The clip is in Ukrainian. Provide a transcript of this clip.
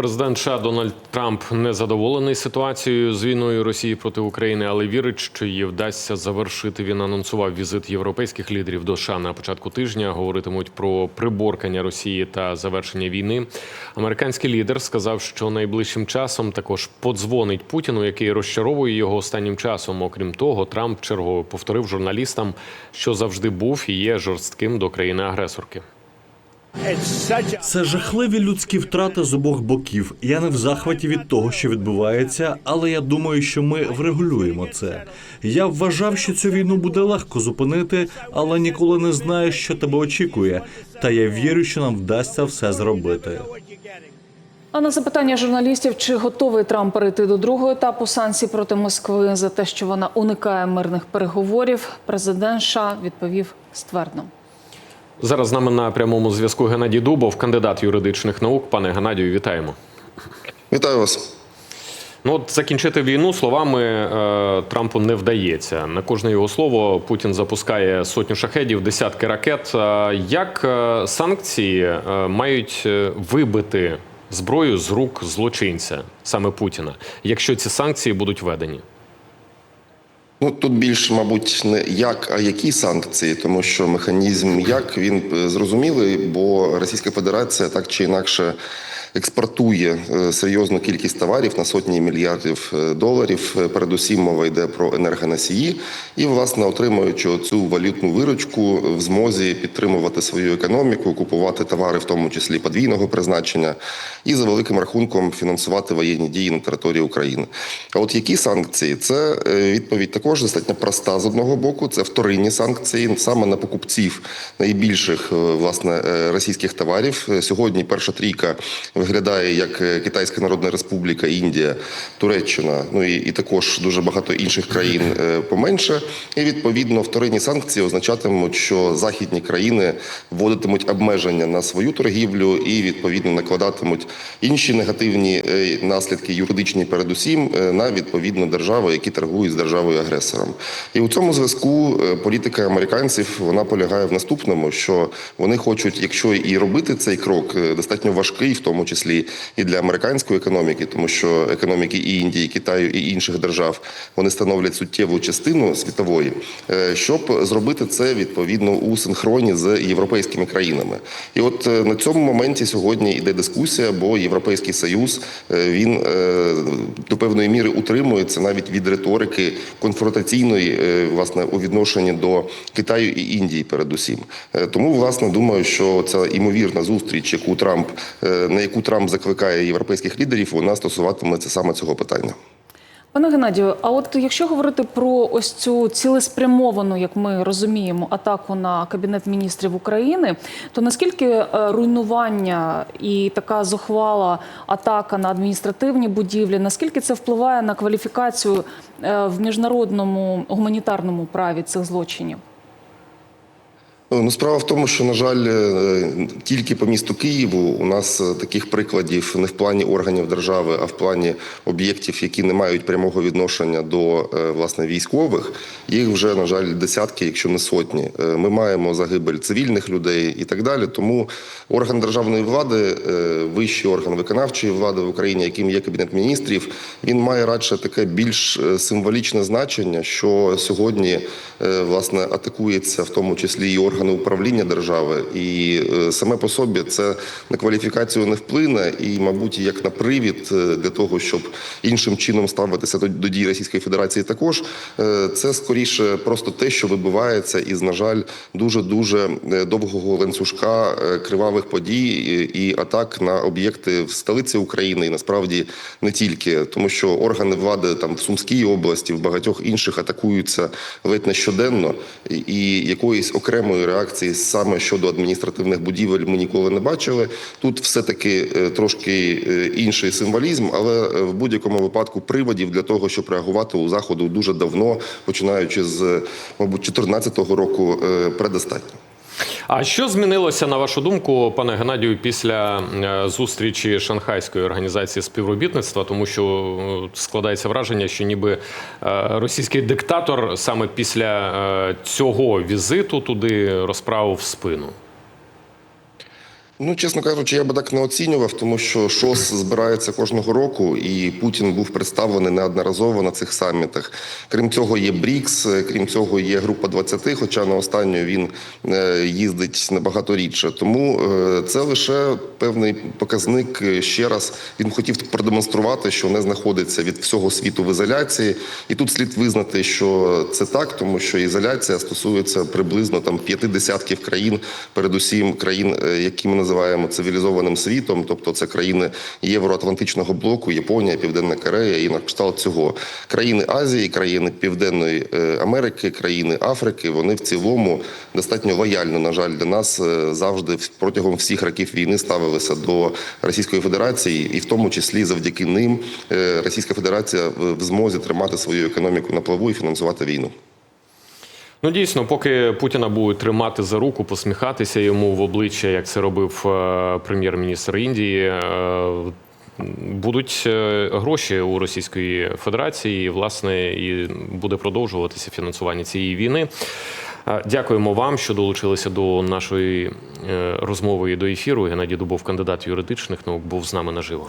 Президент США Дональд Трамп не задоволений ситуацією з війною Росії проти України, але вірить, що її вдасться завершити. Він анонсував візит європейських лідерів до США на початку тижня. Говоритимуть про приборкання Росії та завершення війни. Американський лідер сказав, що найближчим часом також подзвонить Путіну, який розчаровує його останнім часом. Окрім того, Трамп чергово повторив журналістам, що завжди був і є жорстким до країни-агресорки. Це жахливі людські втрати з обох боків. Я не в захваті від того, що відбувається, але я думаю, що ми врегулюємо це. Я вважав, що цю війну буде легко зупинити, але ніколи не знаєш, що тебе очікує. Та я вірю, що нам вдасться все зробити. А на запитання журналістів, чи готовий Трамп перейти до другого етапу санкцій проти Москви за те, що вона уникає мирних переговорів, президент США відповів ствердно. Зараз з нами на прямому зв'язку Геннадій Дубов, кандидат юридичних наук. Пане Геннадію, вітаємо. Вітаю вас. Ну, от закінчити війну словами е, Трампу не вдається. На кожне його слово Путін запускає сотню шахедів, десятки ракет. Е, як е, санкції е, мають вибити зброю з рук злочинця, саме Путіна, якщо ці санкції будуть введені? Ну тут більш, мабуть, не як, а які санкції, тому що механізм як він е, зрозумілий, бо Російська Федерація так чи інакше експортує е, серйозну кількість товарів на сотні мільярдів е, доларів. Е, Передусім мова йде про енергоносії, і власне отримуючи цю валютну виручку в змозі підтримувати свою економіку, купувати товари, в тому числі подвійного призначення, і за великим рахунком фінансувати воєнні дії на території України. А от які санкції? Це відповідь також достатньо проста з одного боку. Це вторинні санкції саме на покупців найбільших власне російських товарів. Сьогодні перша трійка виглядає як е, Китайська Народна Республіка, Індія, Туреччина, ну і, і також дуже багато інших країн е, поменше. І відповідно вторинні санкції означатимуть, що західні країни вводитимуть обмеження на свою торгівлю і відповідно накладатимуть інші негативні е, наслідки юридичні, передусім на відповідно держави, які торгують з державою агресором. І у цьому зв'язку політика американців вона полягає в наступному, що вони хочуть, якщо і робити цей крок, достатньо важкий, в тому числі і для американської економіки, тому що економіки і Індії, і Китаю і інших держав вони становлять суттєву частину світової, е, щоб зробити це відповідно у синхроні з європейськими країнами. І от е, на цьому моменті сьогодні йде дискусія, бо Європейський Союз е, він до певної міри утримується навіть від риторики конфронтаційної, власне, у відношенні до Китаю і Індії, передусім. Тому, власне, думаю, що ця імовірна зустріч, яку Трамп на яку Трамп закликає європейських лідерів, вона стосуватиметься саме цього питання. Пане Геннадію, а от якщо говорити про ось цю цілеспрямовану, як ми розуміємо, атаку на кабінет міністрів України, то наскільки е, руйнування і така зухвала атака на адміністративні будівлі, наскільки це впливає на кваліфікацію е, в міжнародному гуманітарному праві цих злочинів? Ну, справа в тому, що на жаль, е, тільки по місту Києву у нас е, таких прикладів не в плані органів держави, а в плані об'єктів, які не мають прямого відношення до е, власне військових. Їх вже на жаль десятки, якщо не сотні. Е, Ми маємо загибель цивільних людей і так далі. Тому орган державної влади, е, вищий орган виконавчої влади в Україні, яким є кабінет міністрів, він має радше таке більш е, символічне значення, що сьогодні е, власне атакується в тому числі і органи управління держави, і е, саме по собі це на кваліфікацію не вплине, і, мабуть, як на привід е, для того, щоб іншим чином ставитися до, дій Російської Федерації, також е, це скоріше просто те, що вибивається із, на жаль, дуже дуже довгого ланцюжка кривавих подій і, атак на об'єкти в столиці України, і насправді не тільки, тому що органи влади там в Сумській області, в багатьох інших атакуються ледь не щоденно, і якоїсь окремої реакції саме щодо адміністративних будівель ми ніколи не бачили. Тут все таки трошки е, інший символізм, але е, в будь-якому випадку приводів для того, щоб реагувати у заходу дуже давно, починаючи з мабуть 2014 року, е, предостатньо. А що змінилося на вашу думку, пане Геннадію, після е, зустрічі Шанхайської організації співробітництва? Тому що е, складається враження, що ніби е, російський диктатор саме після цього візиту туди розправив спину. Ну, чесно кажучи, я би так не оцінював, тому що ШОС збирається кожного року, і Путін був представлений неодноразово на цих самітах. Крім цього, є БРІКС, крім цього, є група 20, хоча на останню він е, їздить набагато рідше. Тому е, це лише певний показник. е, Ще раз він хотів продемонструвати, що не знаходиться від всього світу в ізоляції. І тут слід визнати, що це так, тому що ізоляція стосується приблизно там п'яти десятків країн, передусім країн, які ми називаємо цивілізованим світом, тобто це країни Євроатлантичного блоку, Японія, Південна Корея і на кшталт цього країни Азії, країни Південної е, Америки, країни Африки. Вони в цілому достатньо лояльно, на жаль, для нас е, завжди протягом всіх років війни ставилися до Російської Федерації, і в тому числі завдяки ним е, Російська Федерація в змозі тримати свою економіку на плаву і фінансувати війну. Ну дійсно, поки Путіна будуть тримати за руку, посміхатися йому в обличчя, як це робив е, прем'єр-міністр Індії. е, Будуть е, гроші у Російської Федерації, власне, і буде продовжуватися фінансування цієї війни. Дякуємо вам, що долучилися до нашої розмови і до ефіру. Геннадій Дубов, кандидат юридичних наук, був з нами наживо.